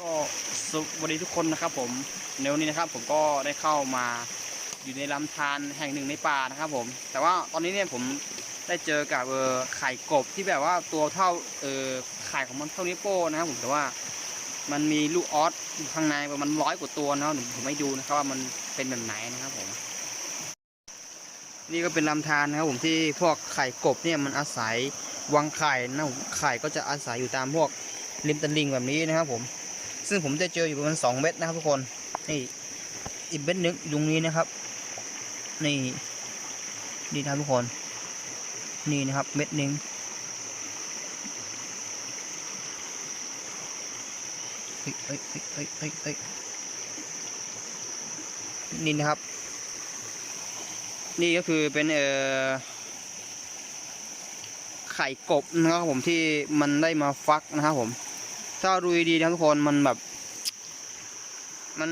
ก็สวัสดีทุกคนนะครับ ผมในวันนี้นะครับ ผมก็ได้เข้ามาอยู่ในลำธารแห่งหนึ่งในป่านะครับ ผม แต่ว่าตอนนี้เนี่ยผมได้เจอกับเออไข่กบที่แบบว่าตัวเท่าเออไข่ของมันเท่านิ้วโป้งนะครับ ผมแต่ว่ามันมีลูกออสอยู่ข้างในประมาณร้อยกว่าตัวนะผมผมให้ดูนะครับว่ามันเป็นแบบไหนนะครับผม นี่ก็เป็นลำธารนะครับ ผมที่พวกไข่กบเนี่ยมันอาศัยวางไข่นะไข่ก็จะอาศัยอยู่ตามพวกริมตลิ่งแบบนี้นะครับผม ซึ่งผมจะเจออยู่ประมาณสองเม็ดนะครับทุกคน นี่อีกเม็ดหนึงยู่ตรงนี้นะครับ นี่นี่นะครับทุกคน นี่นะครับเม็ดหนึ่งเฮ้ยเฮ้ยเฮ้ยเฮ้ยเฮ้ยเฮ้ยนี่นะครับ นี่ก็คือเป็นเอ่อไข่กบนะครับผมที่มันได้มาฟักนะครับผม ถ้าดูดีๆนะทุกคนมันแบบ มัน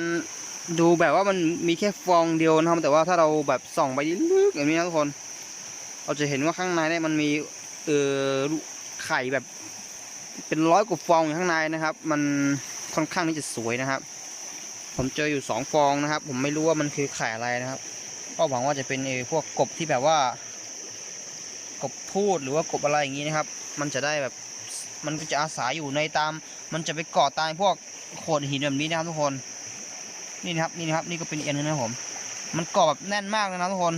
ดูแบบว่ามันมีแค่ฟองเดียวนะครับ แต่ว่าถ้าเราแบบส่องไปลึกอย่างนี้นะทุกคน เราจะเห็นว่าข้างในเนี่ยมันมีเออไข่แบบ เป็นร้อยกว่าฟองอยู่ข้างในนะครับ มันค่อนข้างที่จะสวยนะครับ ผมเจออยู่สองฟองนะครับ ผมไม่รู้ว่ามันคือไข่อะไรนะครับ ก็หวังว่าจะเป็นเออพวกกบที่แบบว่า กบพูดหรือว่ากบอะไรอย่างนี้นะครับ มันจะได้แบบมันก็จะอาศัยอยู่ในตาม มันจะไปเกาะตามพวกโขดหินแบบนี้นะครับทุกคน นี่นะครับนี่นะครับนี่ก็เป็นอีกอันหนึงนะครับผม มันเกาะแบบแน่นมากเลยนะทุกคน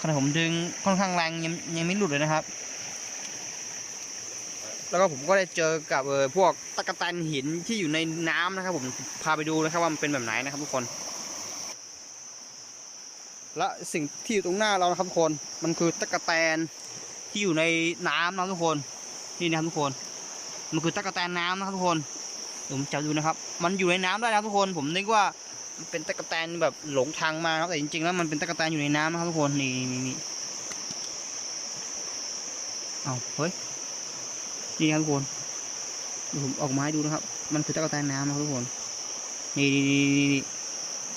ขณะผมดึงค่อนข้างแรงยังยังไม่หลุดเลยนะครับ แล้วก็ผมก็ได้เจอกับเออพวกตะกะแตนหินที่อยู่ในน้ำนะครับ ผมพาไปดูนะครับว่ามันเป็นแบบไหนนะครับทุกคน และสิ่งที่อยู่ตรงหน้าเรานะครับทุกคน มันคือตะกะแตนที่อยู่ในน้ำนะทุกคน นี่นะครับทุกคน มันคือตะกแตนน้ำนะครับทุกคนผมจะดูนะครับ มันอยู่ในน้ำได้นะทุกคน ผมนึกว่ามันเป็นตะกแตนแบบหลงทางมาครับแต่จริงๆแล้วมันเป็นตะกแตนอยู่ในน้ำนะครับทุกคนนี่นี่นี่เอาเฮ้ยนี่ครับทุกคนผมออกมาให้ดูนะครับ มันคือตะกแตนน้ำนะครับทุกคน นี่นี่นี่นี่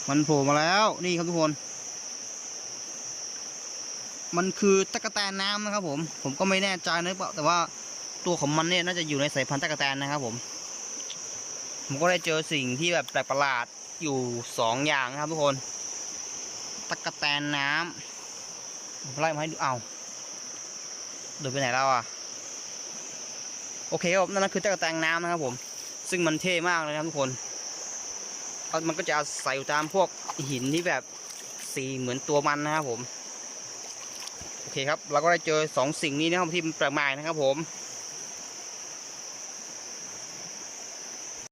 มันโผล่มาแล้วนี่ครับทุกคน มันคือตะกแตนน้ำนะครับผม ผมก็ไม่แน่ใจนะแต่ว่า ตัวของมันเนี่ยน่าจะอยู่ในสายพันธุ์ตะกะแตนนะครับผม ผมก็ได้เจอสิ่งที่แบบแปลกประหลาดอยู่สองอย่างนะครับทุกคนตะกะแตนน้ำผมไล่มาให้ดูเอาเดินไปไหนแล้วอะโอเคครับนั่นคือตะกะแตนน้ำนะครับผม ซึ่งมันเท่มากเลยนะครับทุกคนมันก็จะอาศัยอยู่ตามพวกหินที่แบบสีเหมือนตัวมันนะครับผม โอเคครับ เราก็ได้เจอสองสิ่งนี้นะครับที่แปลกใหม่นะครับผม